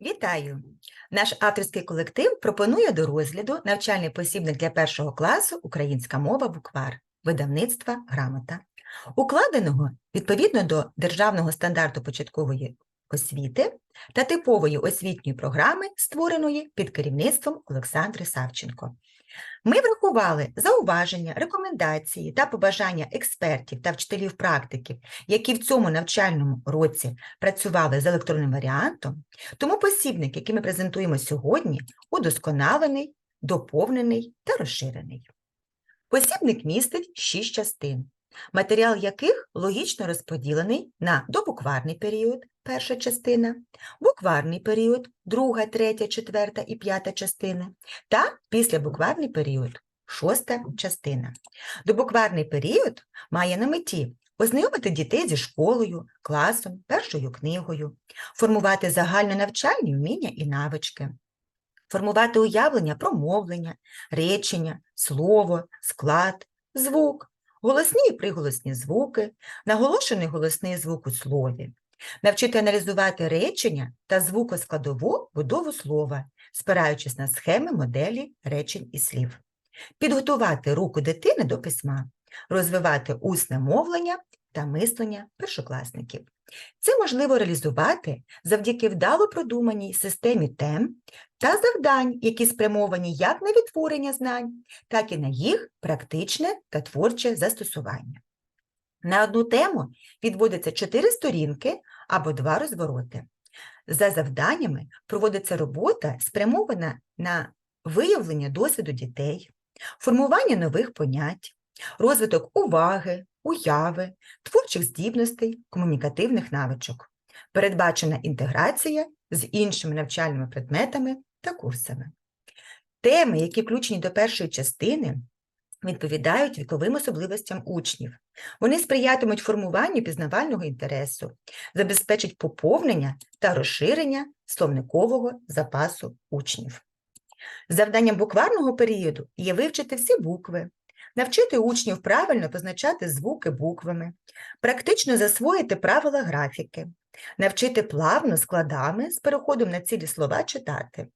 Вітаю! Наш авторський колектив пропонує до розгляду навчальний посібник для першого класу Українська мова буквар видавництва Грамота, укладеного відповідно до Державного стандарту початкової освіти та типової освітньої програми, створеної під керівництвом Олександри Савченко. Ми врахували зауваження, рекомендації та побажання експертів та вчителів-практиків, які в цьому навчальному році працювали з електронним варіантом, тому посібник, який ми презентуємо сьогодні, удосконалений, доповнений та розширений. Посібник містить шість частин, матеріал яких логічно розподілений на добукварний період, перша частина, букварний період, друга, третя, четверта і п'ята частина, та післябукварний період, шоста частина. Добукварний період має на меті ознайомити дітей зі школою, класом, першою книгою, формувати загальнонавчальні вміння і навички, формувати уявлення про мовлення, речення, слово, склад, звук, голосні і приголосні звуки, наголошений голосний звук у слові, навчити аналізувати речення та звукоскладову будову слова, спираючись на схеми моделі речень і слів, підготувати руку дитини до письма, розвивати усне мовлення та мислення першокласників. Це можливо реалізувати завдяки вдало продуманій системі тем та завдань, які спрямовані як на відтворення знань, так і на їх практичне та творче застосування. На одну тему відводиться чотири сторінки або два розвороти. За завданнями проводиться робота, спрямована на виявлення досвіду дітей, формування нових понять, розвиток уваги, уяви, творчих здібностей, комунікативних навичок, передбачена інтеграція з іншими навчальними предметами та курсами. Теми, які включені до першої частини, відповідають віковим особливостям учнів. Вони сприятимуть формуванню пізнавального інтересу, забезпечать поповнення та розширення словникового запасу учнів. Завданням букварного періоду є вивчити всі букви, навчити учнів правильно позначати звуки буквами, практично засвоїти правила графіки, навчити плавно складами з переходом на цілі слова читати,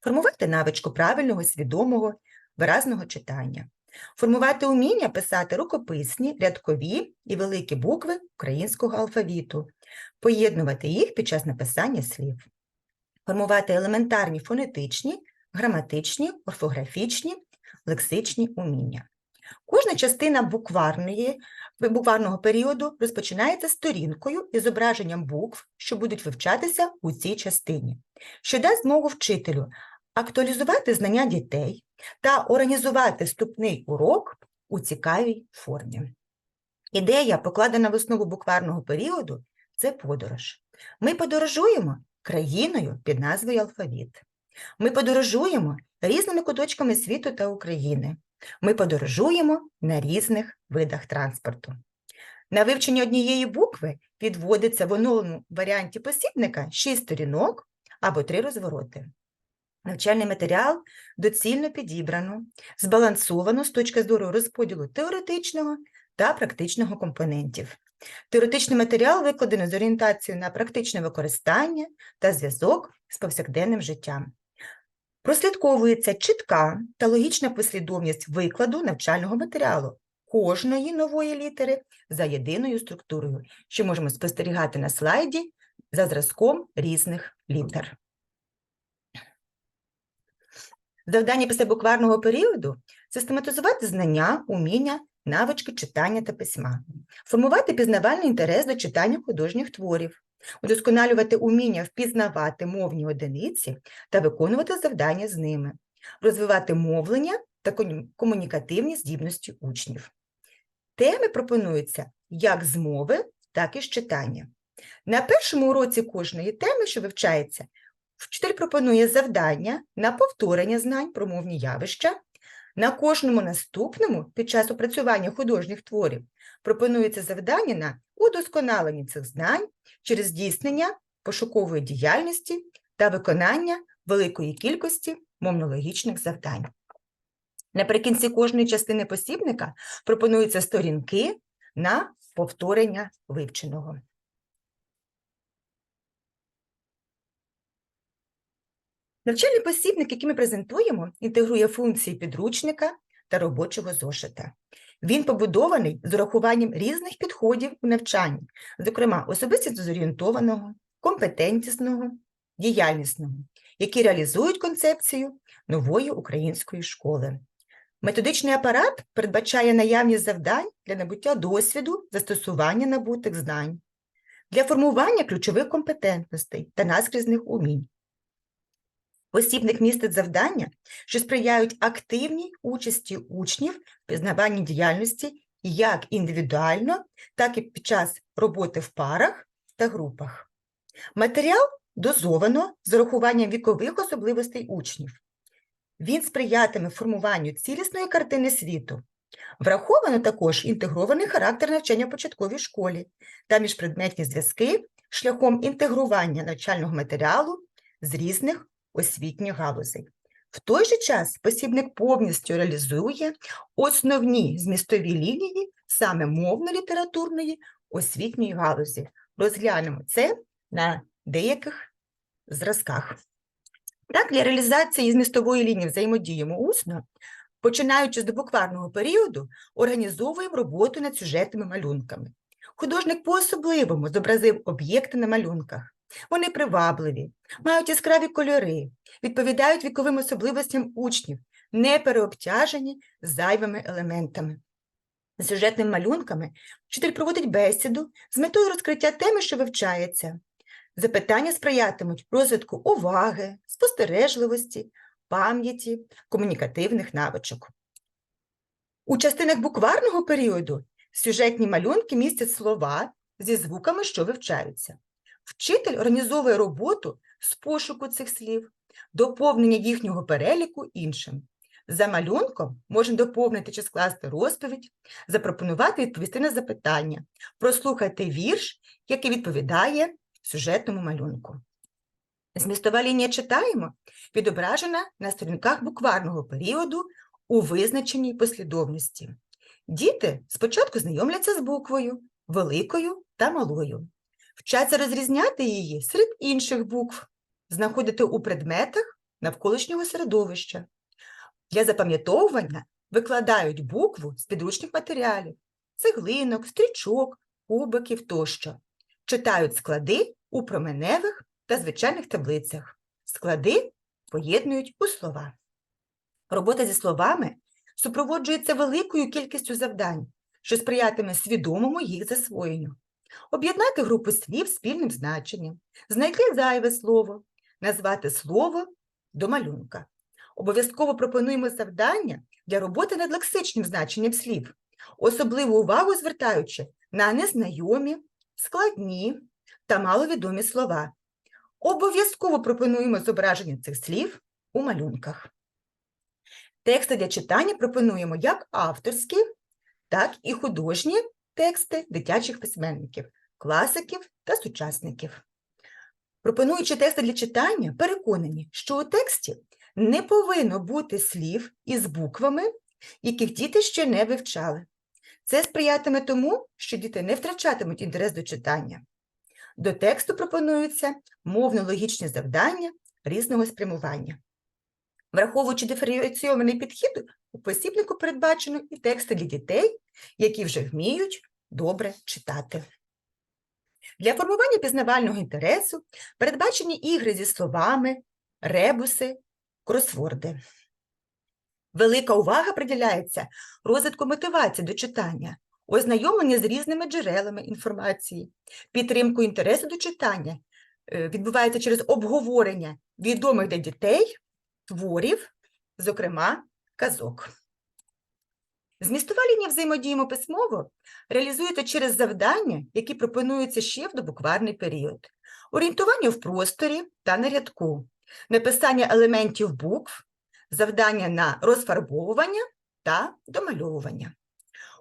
формувати навичку правильного, свідомого, виразного читання, формувати уміння писати рукописні, рядкові і великі букви українського алфавіту, поєднувати їх під час написання слів, формувати елементарні фонетичні, граматичні, орфографічні, лексичні уміння. Кожна частина букварної, букварного періоду розпочинається сторінкою із зображенням букв, що будуть вивчатися у цій частині, що дасть змогу вчителю актуалізувати знання дітей та організувати вступний урок у цікавій формі. Ідея, покладена в основу букварного періоду, це подорож. Ми подорожуємо країною під назвою Алфавіт. Ми подорожуємо різними куточками світу та України. Ми подорожуємо на різних видах транспорту. На вивчення однієї букви відводиться в оновленому варіанті посібника 6 сторінок або 3 розвороти. Навчальний матеріал доцільно підібрано, збалансовано з точки зору розподілу теоретичного та практичного компонентів. Теоретичний матеріал викладено з орієнтацією на практичне використання та зв'язок з повсякденним життям. Прослідковується чітка та логічна послідовність викладу навчального матеріалу кожної нової літери за єдиною структурою, що можемо спостерігати на слайді за зразком різних літер. Завдання післябукварного періоду систематизувати знання, уміння, навички читання та письма, формувати пізнавальний інтерес до читання художніх творів, удосконалювати уміння впізнавати мовні одиниці та виконувати завдання з ними, розвивати мовлення та комунікативні здібності учнів. Теми пропонуються як з мови, так і з читання. На першому уроці кожної теми, що вивчається, вчитель пропонує завдання на повторення знань про мовні явища. На кожному наступному під час опрацювання художніх творів пропонується завдання на удосконалення цих знань через здійснення пошукової діяльності та виконання великої кількості мовнологічних завдань. Наприкінці кожної частини посібника пропонуються сторінки на повторення вивченого. Навчальний посібник, який ми презентуємо, інтегрує функції підручника та робочого зошита. Він побудований з урахуванням різних підходів у навчанні, зокрема особистість зорієнтованого, компетентісного, діяльнісного, які реалізують концепцію нової української школи. Методичний апарат передбачає наявність завдань для набуття досвіду, застосування набутих знань, для формування ключових компетентностей та наскрізних умінь. Посібник містить завдання, що сприяють активній участі учнів в пізнаванні діяльності як індивідуально, так і під час роботи в парах та групах. Матеріал дозовано з урахуванням вікових особливостей учнів. Він сприятиме формуванню цілісної картини світу. Враховано також інтегрований характер навчання в початковій школі та міжпредметні зв'язки шляхом інтегрування навчального матеріалу з різних освітніх галузей. В той же час посібник повністю реалізує основні змістові лінії саме мовно-літературної освітньої галузі. Розглянемо це на деяких зразках. Так, для реалізації змістової лінії взаємодіємо усно, починаючи з добукварного періоду, організовуємо роботу над сюжетними малюнками. Художник по-особливому зобразив об'єкти на малюнках. Вони привабливі, мають яскраві кольори, відповідають віковим особливостям учнів, не переобтяжені зайвими елементами. З сюжетними малюнками вчитель проводить бесіду з метою розкриття теми, що вивчається. Запитання сприятимуть розвитку уваги, спостережливості, пам'яті, комунікативних навичок. У частинах букварного періоду сюжетні малюнки містять слова зі звуками, що вивчаються. Вчитель організовує роботу з пошуку цих слів, доповнення їхнього переліку іншим. За малюнком можна доповнити чи скласти розповідь, запропонувати відповісти на запитання, прослухати вірш, який відповідає сюжетному малюнку. Змістова лінія читаємо відображена на сторінках букварного періоду у визначеній послідовності. Діти спочатку знайомляться з буквою, великою та малою, вчаться розрізняти її серед інших букв, знаходити у предметах навколишнього середовища. Для запам'ятовування викладають букву з підручних матеріалів, цеглинок, стрічок, кубиків тощо. Читають склади у променевих та звичайних таблицях. Склади поєднують у слова. Робота зі словами супроводжується великою кількістю завдань, що сприятиме свідомому їх засвоєнню. Об'єднати групу слів спільним значенням, знайти зайве слово, назвати слово до малюнка. Обов'язково пропонуємо завдання для роботи над лексичним значенням слів, особливу увагу звертаючи на незнайомі, складні та маловідомі слова. Обов'язково пропонуємо зображення цих слів у малюнках. Тексти для читання пропонуємо як авторські, так і художні тексти дитячих письменників, класиків та сучасників. Пропонуючи тексти для читання, переконані, що у тексті не повинно бути слів із буквами, яких діти ще не вивчали. Це сприятиме тому, що діти не втрачатимуть інтерес до читання. До тексту пропонуються мовно-логічні завдання різного спрямування. Враховуючи диференційований підхід, у посібнику передбачено і тексти для дітей, які вже вміють добре читати. Для формування пізнавального інтересу передбачені ігри зі словами, ребуси, кросворди. Велика увага приділяється розвитку мотивації до читання, ознайомлення з різними джерелами інформації, підтримку інтересу до читання е, відбувається через обговорення відомих для дітей творів, зокрема казок. Змістова лінія взаємодіємо письмово реалізується через завдання, які пропонуються ще в добукварний період, орієнтування в просторі та на рядку, написання елементів букв, завдання на розфарбовування та домальовування.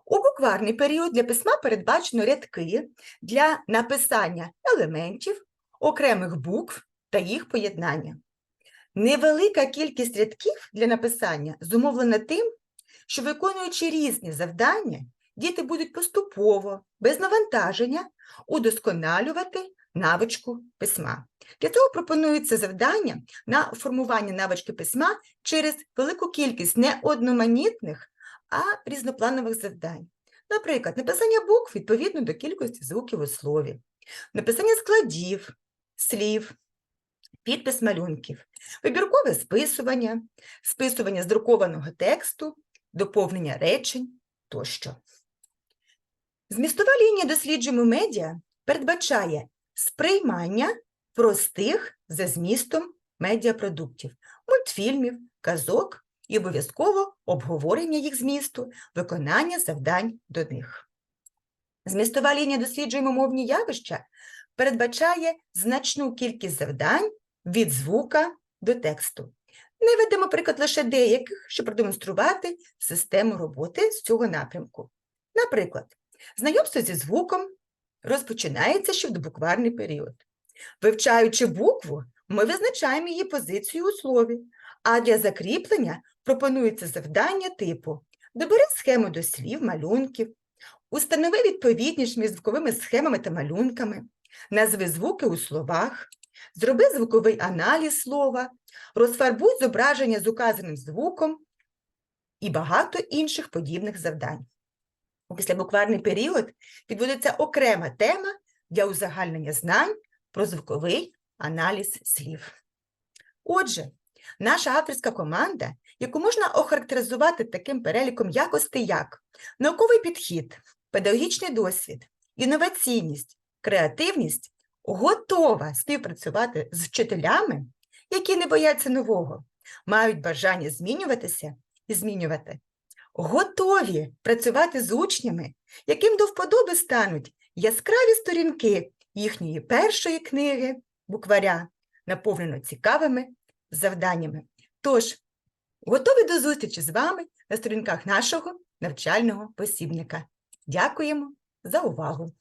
У букварний період для письма передбачено рядки для написання елементів, окремих букв та їх поєднання. Невелика кількість рядків для написання зумовлена тим, що виконуючи різні завдання, діти будуть поступово, без навантаження, удосконалювати навичку письма. Для цього пропонується завдання на формування навички письма через велику кількість не одноманітних, а різнопланових завдань. Наприклад, написання букв відповідно до кількості звуків у слові, написання складів, слів, підпис малюнків, вибіркове списування, списування з друкованого тексту, доповнення речень тощо. Змістова лінія досліджуємо медіа передбачає сприймання простих за змістом медіапродуктів, мультфільмів, казок і обов'язково обговорення їх змісту, виконання завдань до них. Змістова лінія досліджуємо мовні явища передбачає значну кількість завдань від звука до тексту. Наведемо приклад лише деяких, щоб продемонструвати систему роботи з цього напрямку. Наприклад, знайомство зі звуком розпочинається ще в добукварний період. Вивчаючи букву, ми визначаємо її позицію у слові, а для закріплення пропонується завдання типу Добери схему до слів, малюнків, установи відповідність між звуковими схемами та малюнками, назви звуки у словах, зроби звуковий аналіз слова, розфарбуй зображення з указаним звуком і багато інших подібних завдань. У післябукварний період відводиться окрема тема для узагальнення знань про звуковий аналіз слів. Отже, наша авторська команда, яку можна охарактеризувати таким переліком якостей, як науковий підхід, педагогічний досвід, інноваційність, креативність, готова співпрацювати з вчителями, які не бояться нового, мають бажання змінюватися і змінювати, готові працювати з учнями, яким до вподоби стануть яскраві сторінки їхньої першої книги, букваря, наповнено цікавими завданнями. Тож, готові до зустрічі з вами на сторінках нашого навчального посібника. Дякуємо за увагу!